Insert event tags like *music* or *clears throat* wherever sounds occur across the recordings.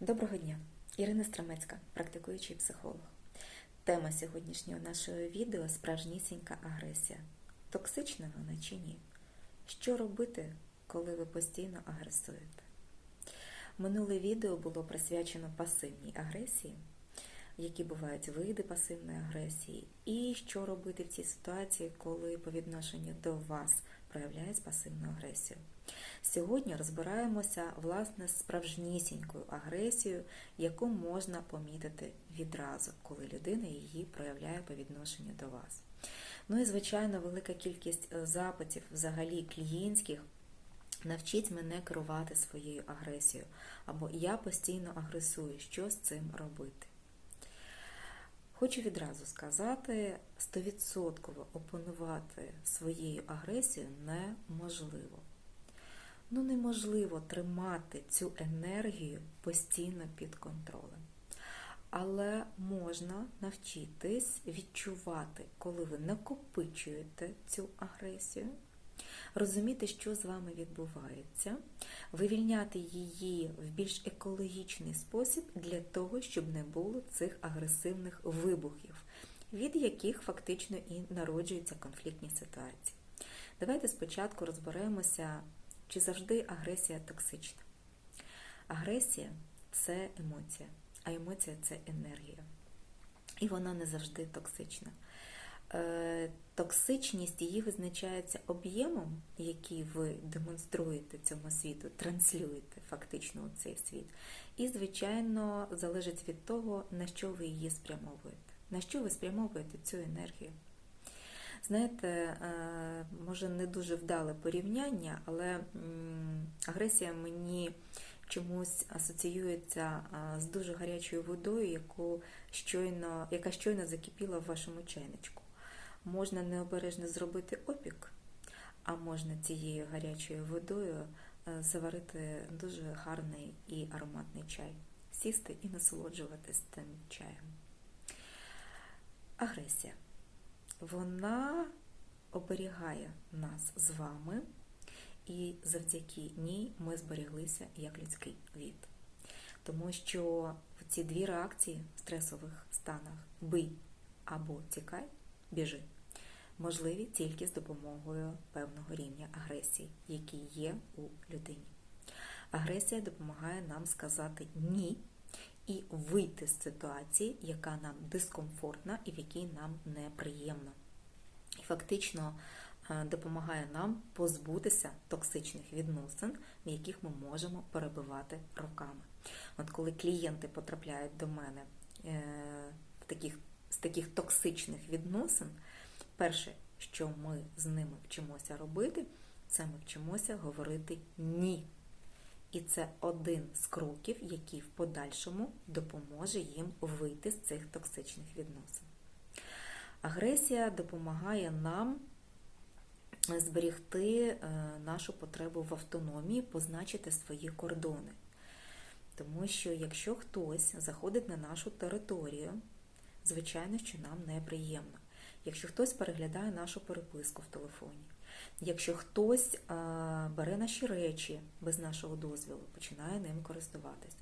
Доброго дня! Ірина Страмецька, практикуючий психолог. Тема сьогоднішнього нашого відео справжнісінька агресія. Токсична вона чи ні? Що робити, коли ви постійно агресуєте? Минуле відео було присвячено пасивній агресії, які бувають види пасивної агресії, і що робити в цій ситуації, коли по відношенню до вас проявляють пасивну агресію. Сьогодні розбираємося власне з справжнісінькою агресією, яку можна помітити відразу, коли людина її проявляє по відношенню до вас. Ну і, звичайно, велика кількість е, запитів, взагалі клієнтських. Навчіть мене керувати своєю агресією, або я постійно агресую, що з цим робити. Хочу відразу сказати, 100% опанувати своєю агресією неможливо. Ну, неможливо тримати цю енергію постійно під контролем. Але можна навчитись відчувати, коли ви накопичуєте цю агресію, розуміти, що з вами відбувається, вивільняти її в більш екологічний спосіб для того, щоб не було цих агресивних вибухів, від яких фактично і народжуються конфліктні ситуації. Давайте спочатку розберемося, чи завжди агресія токсична. Агресія це емоція, а емоція це енергія. І вона не завжди токсична. Е, Токсичність її визначається об'ємом, який ви демонструєте цьому світу, транслюєте фактично у цей світ. І, звичайно, залежить від того, на що ви її спрямовуєте, на що ви спрямовуєте цю енергію. Знаєте, е, може не дуже вдале порівняння, але агресія мені чомусь асоціюється з дуже гарячою водою, яку щойно, яка щойно закипіла в вашому чайничку. Можна необережно зробити опік, а можна цією гарячою водою е, заварити дуже гарний і ароматний чай, сісти і насолоджуватись тим чаєм. Агресія. Вона оберігає нас з вами, і завдяки ній ми зберіглися як людський від. Тому що ці дві реакції в стресових станах бий або тікай, біжи, можливі тільки з допомогою певного рівня агресії, який є у людині. Агресія допомагає нам сказати ні і вийти з ситуації, яка нам дискомфортна і в якій нам неприємно. І фактично допомагає нам позбутися токсичних відносин, в яких ми можемо перебивати роками. От коли клієнти потрапляють до мене е, в таких, з таких токсичних відносин, перше, що ми з ними вчимося робити, це ми вчимося говорити ні. І це один з кроків, який в подальшому допоможе їм вийти з цих токсичних відносин. Агресія допомагає нам зберігти е, нашу потребу в автономії, позначити свої кордони. Тому що якщо хтось заходить на нашу територію, звичайно, що нам неприємно. Якщо хтось переглядає нашу переписку в телефоні, якщо хтось е, бере наші речі без нашого дозволу, починає ним користуватись.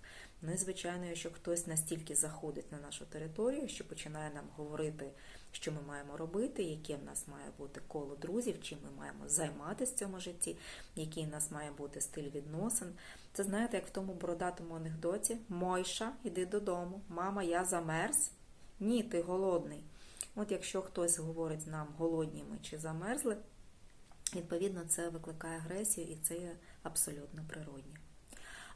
Ну і звичайно, якщо хтось настільки заходить на нашу територію, що починає нам говорити, що ми маємо робити, яке в нас має бути коло друзів, чим ми маємо займатися в цьому житті, який в нас має бути стиль відносин. Це знаєте, як в тому бородатому анекдоті Мойша, іди додому, мама, я замерз. Ні, ти голодний. От якщо хтось говорить нам голодні ми чи замерзли, відповідно, це викликає агресію і це абсолютно природньо.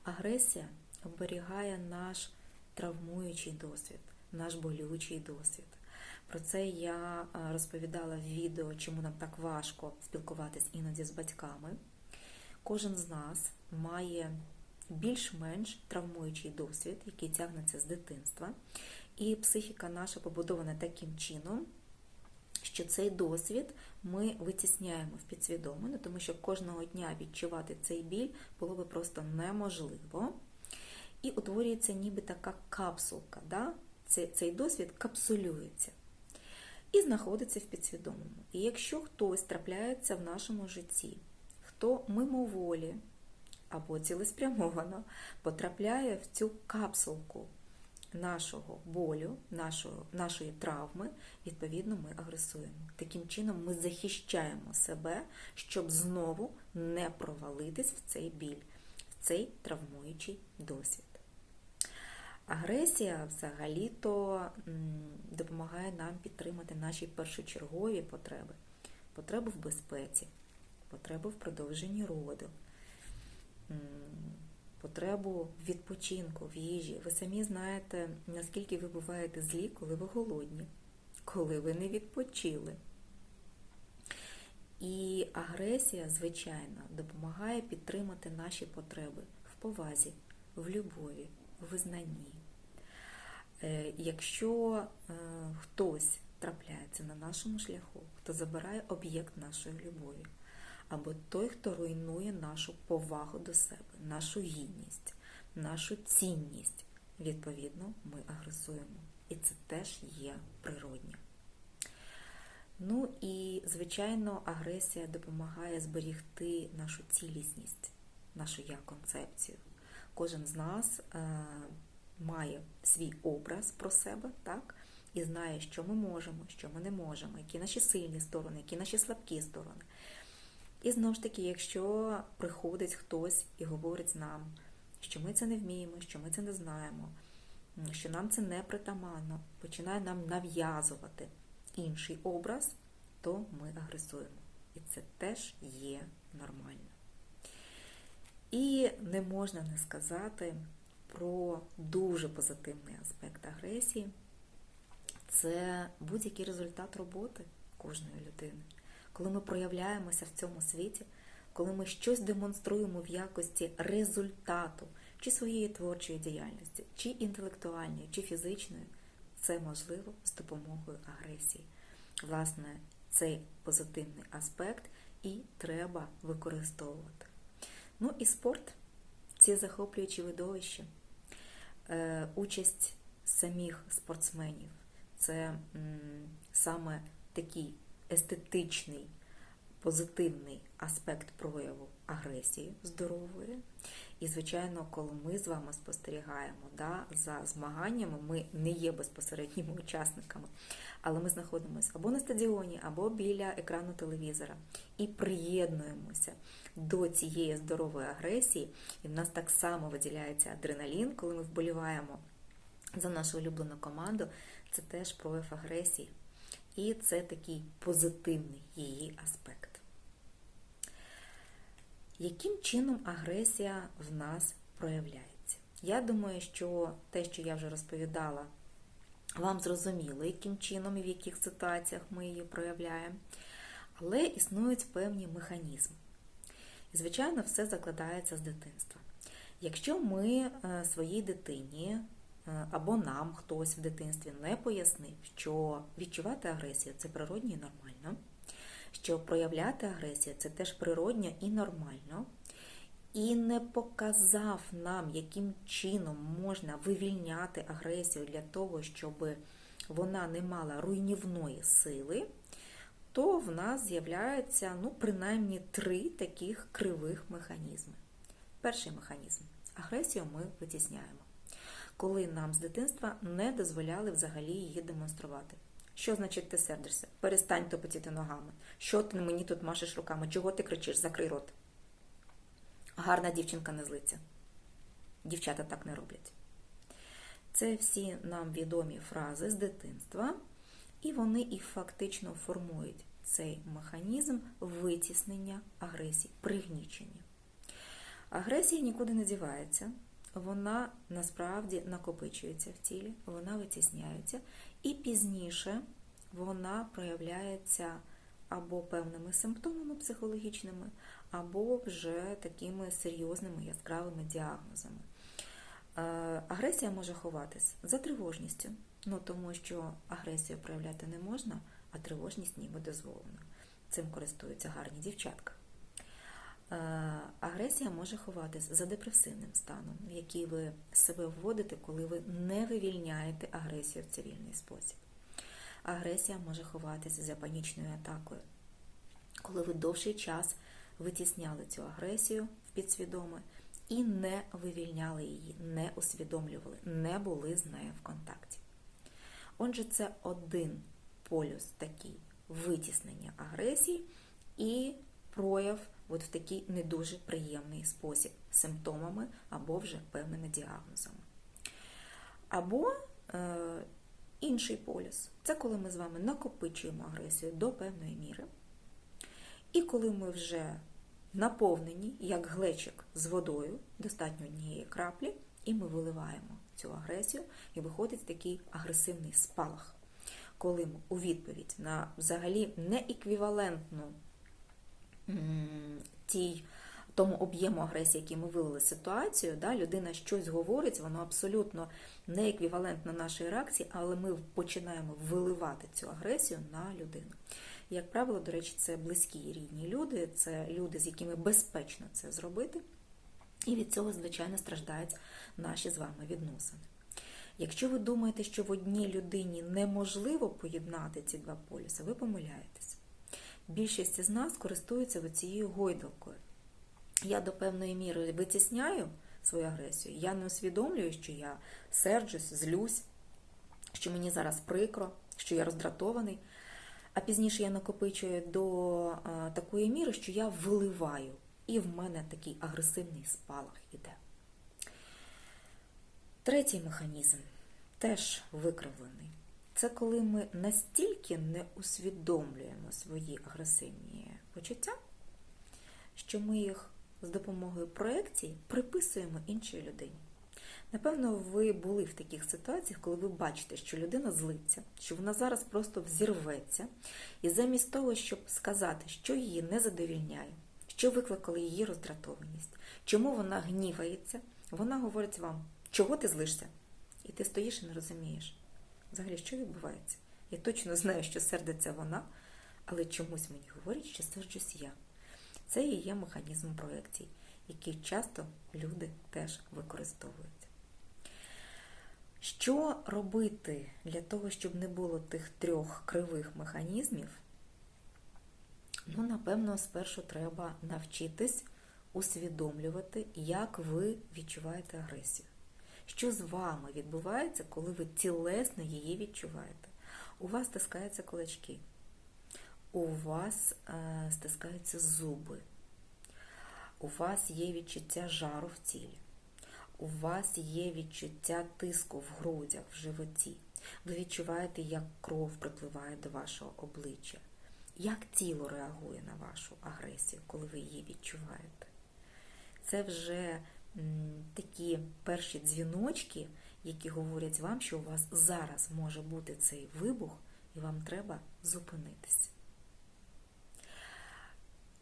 Агресія оберігає наш травмуючий досвід, наш болючий досвід. Про це я розповідала в відео, чому нам так важко спілкуватись іноді з батьками. Кожен з нас має більш-менш травмуючий досвід, який тягнеться з дитинства. І психіка наша побудована таким чином, що цей досвід ми витісняємо в підсвідомо, тому що кожного дня відчувати цей біль було би просто неможливо. І утворюється ніби така капсулка. Да? Цей досвід капсулюється і знаходиться в підсвідомому. І якщо хтось трапляється в нашому житті, хто мимоволі або цілеспрямовано потрапляє в цю капсулку нашого болю, нашого, нашої травми, відповідно, ми агресуємо. Таким чином, ми захищаємо себе, щоб знову не провалитись в цей біль, в цей травмуючий досвід. Агресія взагалі-то допомагає нам підтримати наші першочергові потреби, потреби в безпеці, потреби в продовженні роду, потребу відпочинку, в їжі. Ви самі знаєте, наскільки ви буваєте злі, коли ви голодні, коли ви не відпочили. І агресія, звичайно, допомагає підтримати наші потреби в повазі, в любові, в визнанні. Е, якщо е, хтось трапляється на нашому шляху, хто забирає об'єкт нашої любові, або той, хто руйнує нашу повагу до себе, нашу гідність, нашу цінність, відповідно, ми агресуємо. І це теж є природньо. Ну і, звичайно, агресія допомагає зберігти нашу цілісність, нашу я-концепцію. Кожен з нас е, має свій образ про себе, так? І знає, що ми можемо, що ми не можемо, які наші сильні сторони, які наші слабкі сторони. І знову ж таки, якщо приходить хтось і говорить нам, що ми це не вміємо, що ми це не знаємо, що нам це не притаманно, починає нам нав'язувати інший образ, то ми агресуємо. І це теж є нормально. І не можна не сказати про дуже позитивний аспект агресії. Це будь-який результат роботи кожної людини коли ми проявляємося в цьому світі, коли ми щось демонструємо в якості результату чи своєї творчої діяльності, чи інтелектуальної, чи фізичної, це можливо з допомогою агресії. Власне, цей позитивний аспект і треба використовувати. Ну і спорт, ці захоплюючі видовища, е, участь самих спортсменів це саме такий естетичний, позитивний аспект прояву агресії здорової. І, звичайно, коли ми з вами спостерігаємо да, за змаганнями, ми не є безпосередніми учасниками, але ми знаходимося або на стадіоні, або біля екрану телевізора і приєднуємося до цієї здорової агресії, і в нас так само виділяється адреналін, коли ми вболіваємо за нашу улюблену команду, це теж прояв агресії. І це такий позитивний її аспект. Яким чином агресія в нас проявляється? Я думаю, що те, що я вже розповідала, вам зрозуміло, яким чином і в яких ситуаціях ми її проявляємо. Але існують певні механізми. І, звичайно, все закладається з дитинства. Якщо ми е, своїй дитині або нам хтось в дитинстві не пояснив, що відчувати агресію це природньо і нормально, що проявляти агресію це теж природньо і нормально, і не показав нам, яким чином можна вивільняти агресію для того, щоб вона не мала руйнівної сили, то в нас з'являється ну, принаймні три таких кривих механізми. Перший механізм агресію ми витісняємо коли нам з дитинства не дозволяли взагалі її демонструвати. Що значить ти сердишся? Перестань топотіти ногами. Що ти мені тут машеш руками? Чого ти кричиш? Закрий рот. Гарна дівчинка не злиться. Дівчата так не роблять. Це всі нам відомі фрази з дитинства, і вони і фактично формують цей механізм витіснення агресії, пригнічення. Агресія нікуди не дівається вона насправді накопичується в тілі, вона витісняється, і пізніше вона проявляється або певними симптомами психологічними, або вже такими серйозними яскравими діагнозами. Е, агресія може ховатись за тривожністю, ну тому що агресію проявляти не можна, а тривожність ніби дозволена. Цим користуються гарні дівчатка. Е, агресія може ховатись за депресивним станом, в який ви себе вводите, коли ви не вивільняєте агресію в цивільний спосіб. Агресія може ховатися за панічною атакою, коли ви довший час витісняли цю агресію в підсвідоме і не вивільняли її, не усвідомлювали, не були з нею в контакті. Отже, це один полюс такий витіснення агресії і прояв от в такий не дуже приємний спосіб симптомами або вже певними діагнозами. Або е, інший полюс це коли ми з вами накопичуємо агресію до певної міри. І коли ми вже наповнені, як глечик з водою, достатньо однієї краплі, і ми виливаємо цю агресію, і виходить такий агресивний спалах, коли ми у відповідь на взагалі нееквівалентну тій тому об'єму агресії, який ми вивели ситуацію, да, людина щось говорить, воно абсолютно не еквівалентно нашій реакції, але ми починаємо виливати цю агресію на людину. Як правило, до речі, це близькі і рідні люди, це люди, з якими безпечно це зробити, і від цього, звичайно, страждають наші з вами відносини. Якщо ви думаєте, що в одній людині неможливо поєднати ці два полюси, ви помиляєтесь. Більшість з нас користується цією гойдалкою. Я до певної міри витісняю свою агресію, я не усвідомлюю, що я серджусь, злюсь, що мені зараз прикро, що я роздратований. А пізніше я накопичую до такої міри, що я виливаю, і в мене такий агресивний спалах іде. Третій механізм теж викривлений. Це коли ми настільки не усвідомлюємо свої агресивні почуття, що ми їх з допомогою проекцій приписуємо іншій людині. Напевно, ви були в таких ситуаціях, коли ви бачите, що людина злиться, що вона зараз просто взірветься, і замість того, щоб сказати, що її не задовільняє, що викликало її роздратованість, чому вона гнівається, вона говорить вам, чого ти злишся? І ти стоїш і не розумієш. Взагалі, що відбувається? Я точно знаю, що сердиться вона, але чомусь мені говорять, що серджусь я. Це і є механізм проекцій, який часто люди теж використовують. Що робити для того, щоб не було тих трьох кривих механізмів? Ну, напевно, спершу треба навчитись усвідомлювати, як ви відчуваєте агресію. Що з вами відбувається, коли ви тілесно її відчуваєте? У вас стискаються кулачки, у вас е, стискаються зуби, у вас є відчуття жару в тілі, у вас є відчуття тиску в грудях, в животі. Ви відчуваєте, як кров припливає до вашого обличчя. Як тіло реагує на вашу агресію, коли ви її відчуваєте? Це вже такі перші дзвіночки, які говорять вам, що у вас зараз може бути цей вибух, і вам треба зупинитися.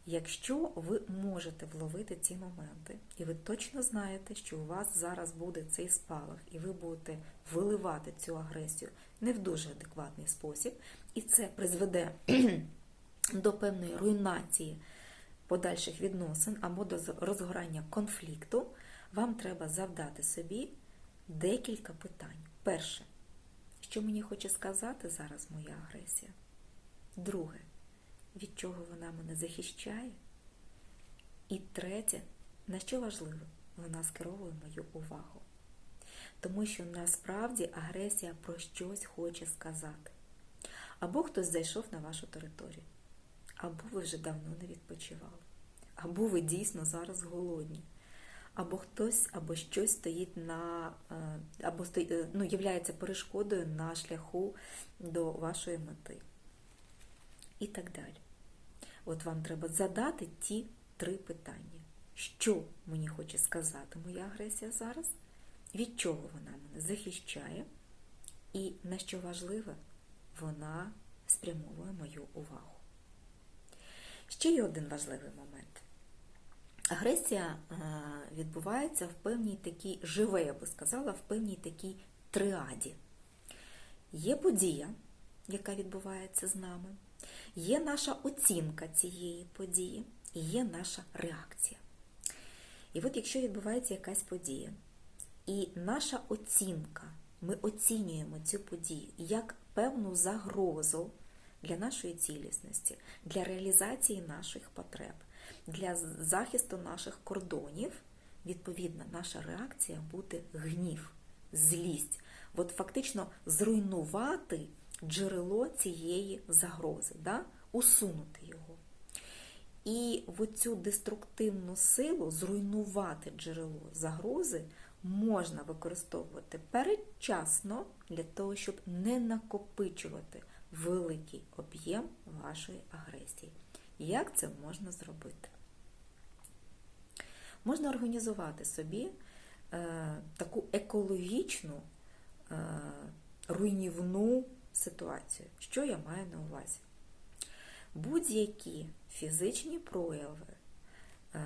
Якщо ви можете вловити ці моменти, і ви точно знаєте, що у вас зараз буде цей спалах, і ви будете виливати цю агресію не в дуже адекватний спосіб, і це призведе *clears throat* до певної руйнації подальших відносин або до розгорання конфлікту, вам треба завдати собі декілька питань. Перше, що мені хоче сказати зараз моя агресія? Друге, від чого вона мене захищає? І третє, на що важливо, вона скеровує мою увагу. Тому що насправді агресія про щось хоче сказати. Або хтось зайшов на вашу територію, або ви вже давно не відпочивали, або ви дійсно зараз голодні або хтось, або щось стоїть на е, або стоїть, е, ну, являється перешкодою на шляху до вашої мети. І так далі. От вам треба задати ті три питання. Що мені хоче сказати моя агресія зараз? Від чого вона мене захищає? І на що важливе, вона спрямовує мою увагу. Ще є один важливий момент. Агресія е, відбувається в певній такій, живе, я би сказала, в певній такій триаді. Є подія, яка відбувається з нами, є наша оцінка цієї події, і є наша реакція. І от якщо відбувається якась подія, і наша оцінка, ми оцінюємо цю подію як певну загрозу для нашої цілісності, для реалізації наших потреб для захисту наших кордонів, відповідна наша реакція буде гнів, злість. От фактично зруйнувати джерело цієї загрози, да? усунути його. І в цю деструктивну силу зруйнувати джерело загрози можна використовувати передчасно для того, щоб не накопичувати великий об'єм вашої агресії. Як це можна зробити? Можна організувати собі е, таку екологічну е, руйнівну ситуацію. Що я маю на увазі? Будь-які фізичні прояви, е,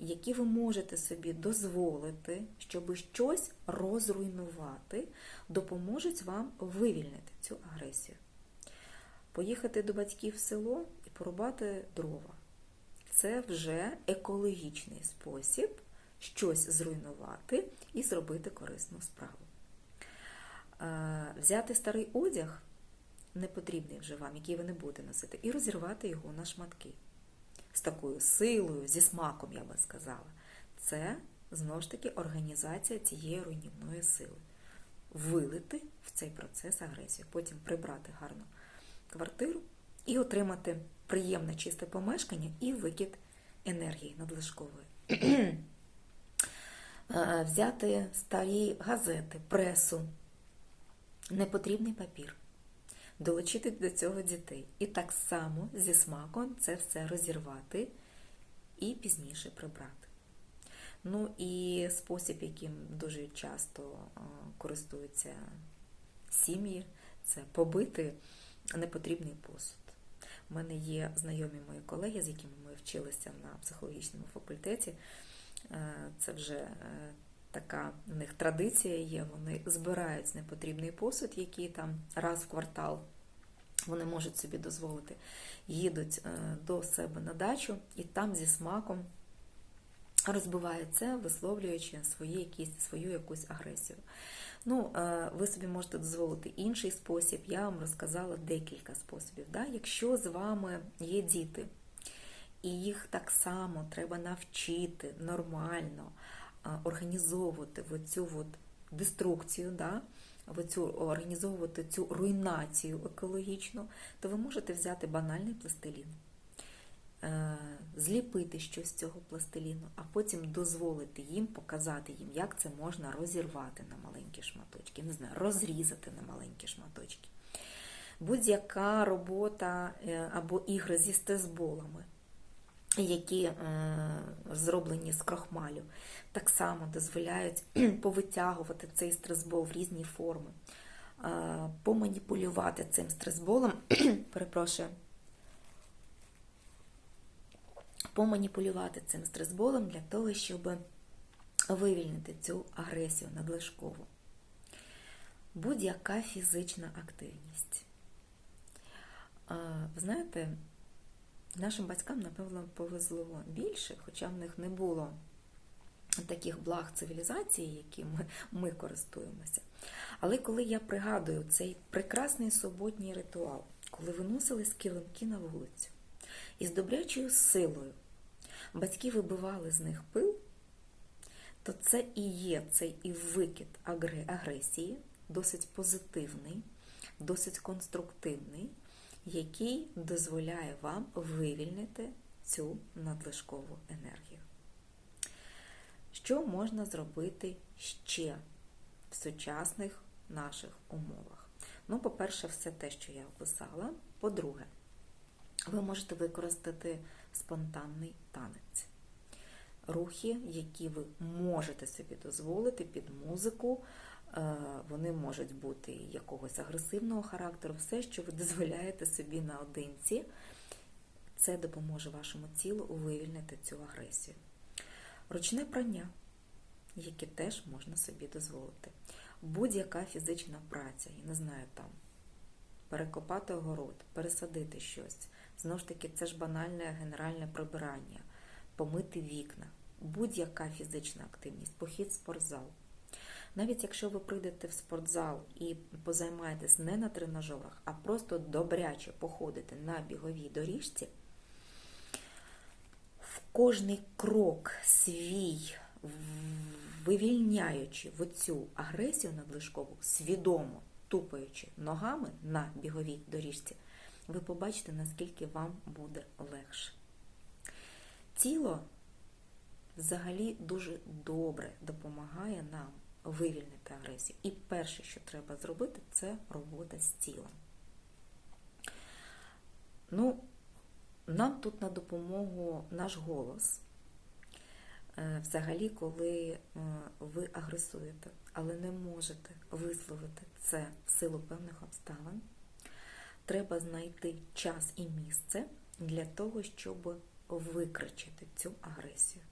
які ви можете собі дозволити, щоб щось розруйнувати, допоможуть вам вивільнити цю агресію. Поїхати до батьків в село і порубати дрова. Це вже екологічний спосіб щось зруйнувати і зробити корисну справу. Е, взяти старий одяг, непотрібний вже вам, який ви не будете носити, і розірвати його на шматки. З такою силою, зі смаком, я би сказала. Це, знову ж таки, організація цієї руйнівної сили. Вилити в цей процес агресію, потім прибрати гарно квартиру і отримати приємне чисте помешкання і викид енергії надлишкової. *clears throat* Е, взяти старі газети, пресу, непотрібний папір, долучити до цього дітей. І так само зі смаком це все розірвати і пізніше прибрати. Ну і спосіб, яким дуже часто е, користуються сім'ї, це побити непотрібний посуд. У мене є знайомі мої колеги, з якими ми вчилися на психологічному факультеті. Е, це вже е, така в них традиція є. Вони збирають непотрібний посуд, який там раз в квартал вони можуть собі дозволити, їдуть е, до себе на дачу і там зі смаком розбивають це, висловлюючи свої якісь, свою якусь агресію. Ну, ви собі можете дозволити інший спосіб. Я вам розказала декілька способів. Да? Якщо з вами є діти, і їх так само треба навчити нормально організовувати в цю от деструкцію, да? в цю, організовувати цю руйнацію екологічну, то ви можете взяти банальний пластилін. Е, зліпити щось з цього пластиліну, а потім дозволити їм показати їм, як це можна розірвати на маленькі шматочки, не знаю, розрізати на маленькі шматочки. Будь-яка робота е, або ігри зі стезболами, які е, зроблені з крохмалю, так само дозволяють *clears throat* повитягувати цей стресбол в різні форми, поманіпулювати цим стресболом, *clears throat* перепрошую. Поманіпулювати цим стресболом для того, щоб вивільнити цю агресію надлишкову. Будь-яка фізична активність. Ви знаєте, нашим батькам, напевно, повезло більше, хоча в них не було таких благ цивілізації, якими ми користуємося. Але коли я пригадую цей прекрасний суботній ритуал, коли виносили з килимки на вулицю, і з добрячою силою батьки вибивали з них пил, то це і є цей і викид агресії, досить позитивний, досить конструктивний, який дозволяє вам вивільнити цю надлишкову енергію. Що можна зробити ще в сучасних наших умовах? Ну, по-перше, все те, що я описала. По-друге, ви можете використати спонтанний танець. Рухи, які ви можете собі дозволити під музику, е, вони можуть бути якогось агресивного характеру, все, що ви дозволяєте собі наодинці, це допоможе вашому тілу вивільнити цю агресію. Ручне прання, яке теж можна собі дозволити. Будь-яка фізична праця, я не знаю там, перекопати огород, пересадити щось. Знову ж таки, це ж банальне генеральне прибирання, помити вікна, будь-яка фізична активність, похід в спортзал. Навіть якщо ви прийдете в спортзал і позаймаєтесь не на тренажерах, а просто добряче походите на біговій доріжці, в кожний крок свій вивільняючи в оцю агресію надлишкову, свідомо тупаючи ногами на біговій доріжці, ви побачите, наскільки вам буде легше. Тіло взагалі дуже добре допомагає нам вивільнити агресію. І перше, що треба зробити, це робота з тілом. Ну, нам тут на допомогу наш голос. Е, Взагалі, коли е, ви агресуєте, але не можете висловити це в силу певних обставин, треба знайти час і місце для того, щоб викричити цю агресію.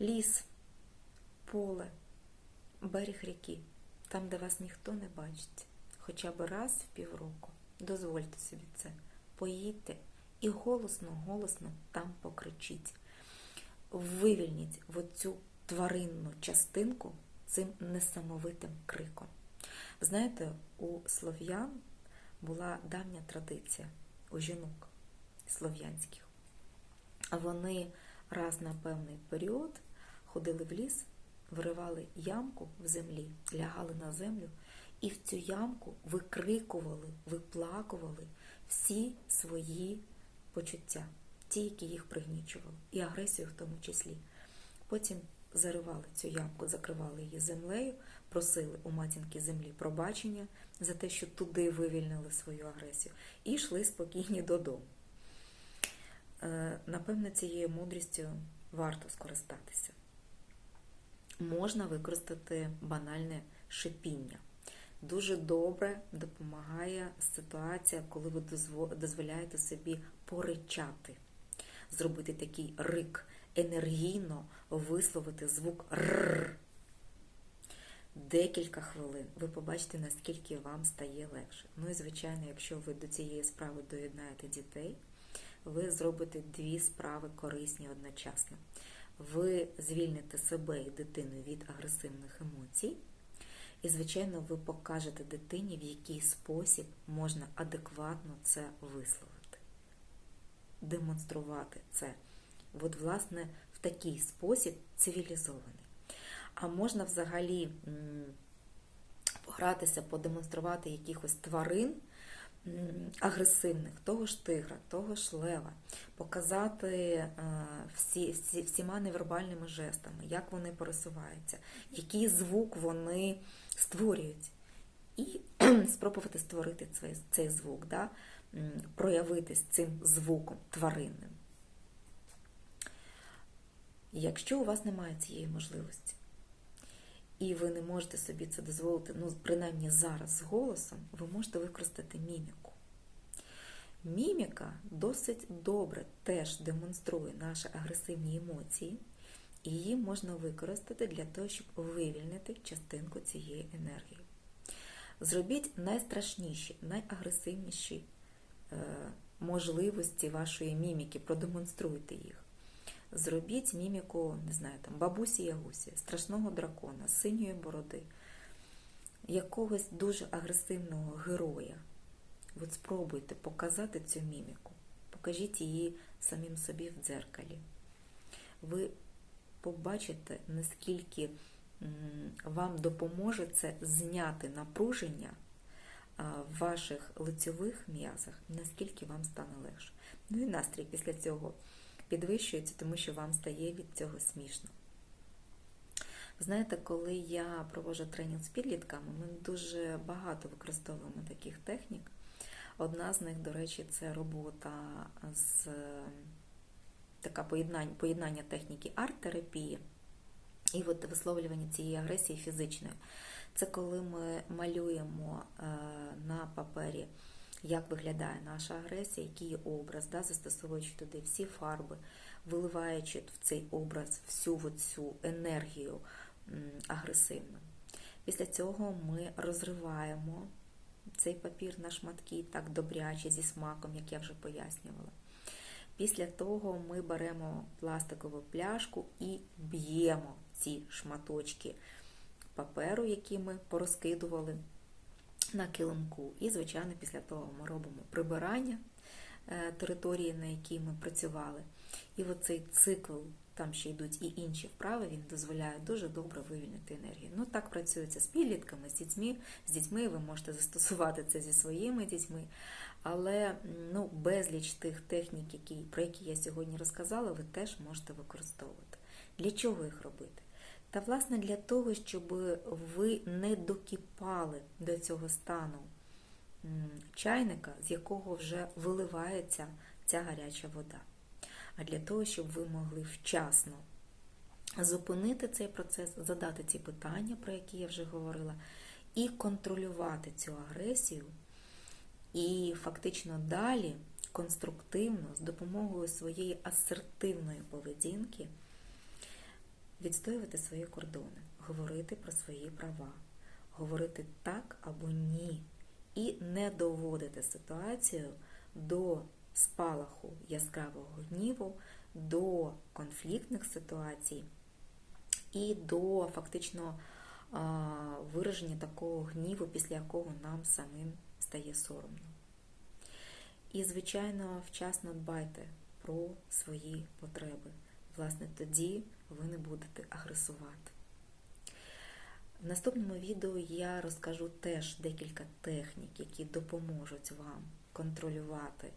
Ліс, поле, берег ріки, там, де вас ніхто не бачить, хоча б раз в півроку, дозвольте собі це, поїдьте і голосно-голосно там покричіть. Вивільніть в оцю тваринну частинку цим несамовитим криком. Знаєте, у слов'ян була давня традиція у жінок слов'янських. Вони раз на певний період ходили в ліс, виривали ямку в землі, лягали на землю і в цю ямку викрикували, виплакували всі свої почуття, ті, які їх пригнічували, і агресію в тому числі. Потім заривали цю ямку, закривали її землею, просили у матінки землі пробачення за те, що туди вивільнили свою агресію, і йшли спокійні додому. Е, Напевно, цією мудрістю варто скористатися. Можна використати банальне шипіння. Дуже добре допомагає ситуація, коли ви дозволяєте собі поричати, зробити такий рик, енергійно висловити звук р. Декілька хвилин ви побачите, наскільки вам стає легше. Ну і звичайно, якщо ви до цієї справи доєднаєте дітей, ви зробите дві справи корисні одночасно. Ви звільните себе і дитину від агресивних емоцій. І, звичайно, ви покажете дитині, в який спосіб можна адекватно це висловити, демонструвати це. От, власне, в такий спосіб цивілізований. А можна взагалі погратися, подемонструвати якихось тварин агресивних, того ж тигра, того ж лева, показати е, всі, всі, всіма невербальними жестами, як вони пересуваються, який звук вони створюють. І *clears throat* спробувати створити цей, цей звук, да? м, проявитись цим звуком тваринним. Якщо у вас немає цієї можливості, і ви не можете собі це дозволити, ну, принаймні зараз з голосом, ви можете використати міміку. Міміка досить добре теж демонструє наші агресивні емоції, і її можна використати для того, щоб вивільнити частинку цієї енергії. Зробіть найстрашніші, найагресивніші е, можливості вашої міміки, продемонструйте їх. Зробіть міміку, не знаю, там, бабусі Ягусі, страшного дракона, синьої бороди, якогось дуже агресивного героя. От спробуйте показати цю міміку. Покажіть її самим собі в дзеркалі. Ви побачите, наскільки вам допоможе це зняти напруження в ваших лицьових м'язах, наскільки вам стане легше. Ну і настрій після цього підвищується, тому що вам стає від цього смішно. Знаєте, коли я проводжу тренінг з підлітками, ми дуже багато використовуємо таких технік. Одна з них, до речі, це робота з така поєднання, поєднання техніки арт-терапії і от висловлювання цієї агресії фізичної. Це коли ми малюємо на папері, як виглядає наша агресія, який є образ, да, застосовуючи туди всі фарби, виливаючи в цей образ всю цю енергію агресивну. Після цього ми розриваємо цей папір на шматки так добряче, зі смаком, як я вже пояснювала. Після того ми беремо пластикову пляшку і б'ємо ці шматочки паперу, які ми порозкидували на килимку. І, звичайно, після того ми робимо прибирання території, на якій ми працювали. І оцей цикл, там ще йдуть і інші вправи, він дозволяє дуже добре вивільнити енергію. Ну так працюється з підлітками, з дітьми. З дітьми ви можете застосувати це зі своїми дітьми. Але ну, безліч тих технік, які, про які я сьогодні розказала, ви теж можете використовувати. Для чого їх робити? Та, власне, для того, щоб ви не докіпали до цього стану чайника, з якого вже виливається ця гаряча вода. А для того, щоб ви могли вчасно зупинити цей процес, задати ці питання, про які я вже говорила, і контролювати цю агресію, і фактично далі конструктивно, з допомогою своєї асертивної поведінки відстоювати свої кордони, говорити про свої права, говорити так або ні, і не доводити ситуацію до спалаху яскравого гніву, до конфліктних ситуацій і до фактично вираження такого гніву, після якого нам самим стає соромно. І, звичайно, вчасно дбайте про свої потреби. Власне, тоді ви не будете агресувати. В наступному відео я розкажу теж декілька технік, які допоможуть вам контролювати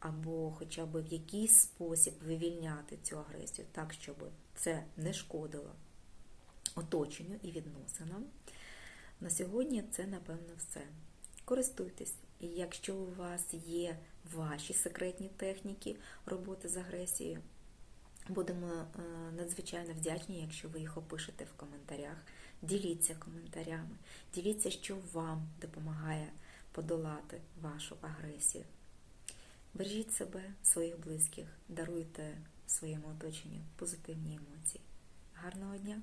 або хоча б в якийсь спосіб вивільняти цю агресію, так, щоб це не шкодило оточенню і відносинам. На сьогодні це, напевно, все. Користуйтесь, і якщо у вас є ваші секретні техніки роботи з агресією, будемо е, надзвичайно вдячні, якщо ви їх опишете в коментарях. Діліться коментарями, діліться, що вам допомагає подолати вашу агресію. Бережіть себе, своїх близьких, даруйте своєму оточенню позитивні емоції. Гарного дня!